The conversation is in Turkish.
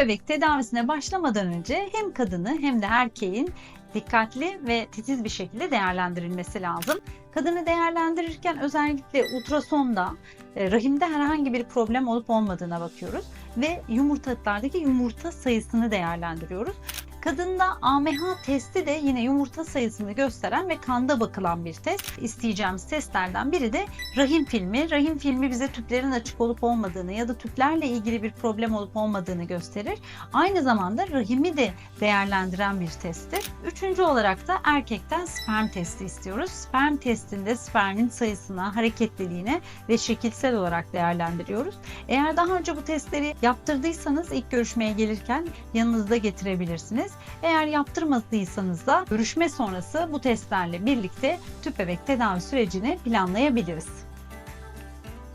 bebek tedavisine başlamadan önce hem kadını hem de erkeğin dikkatli ve titiz bir şekilde değerlendirilmesi lazım. Kadını değerlendirirken özellikle ultrasonda e, rahimde herhangi bir problem olup olmadığına bakıyoruz ve yumurtalıklardaki yumurta sayısını değerlendiriyoruz. Kadında AMH testi de yine yumurta sayısını gösteren ve kanda bakılan bir test. İsteyeceğimiz testlerden biri de rahim filmi. Rahim filmi bize tüplerin açık olup olmadığını ya da tüplerle ilgili bir problem olup olmadığını gösterir. Aynı zamanda rahimi de değerlendiren bir testtir. Üçüncü olarak da erkekten sperm testi istiyoruz. Sperm testinde spermin sayısına, hareketliliğine ve şekilsel olarak değerlendiriyoruz. Eğer daha önce bu testleri yaptırdıysanız ilk görüşmeye gelirken yanınızda getirebilirsiniz. Eğer yaptırmadıysanız da görüşme sonrası bu testlerle birlikte tüp bebek tedavi sürecini planlayabiliriz.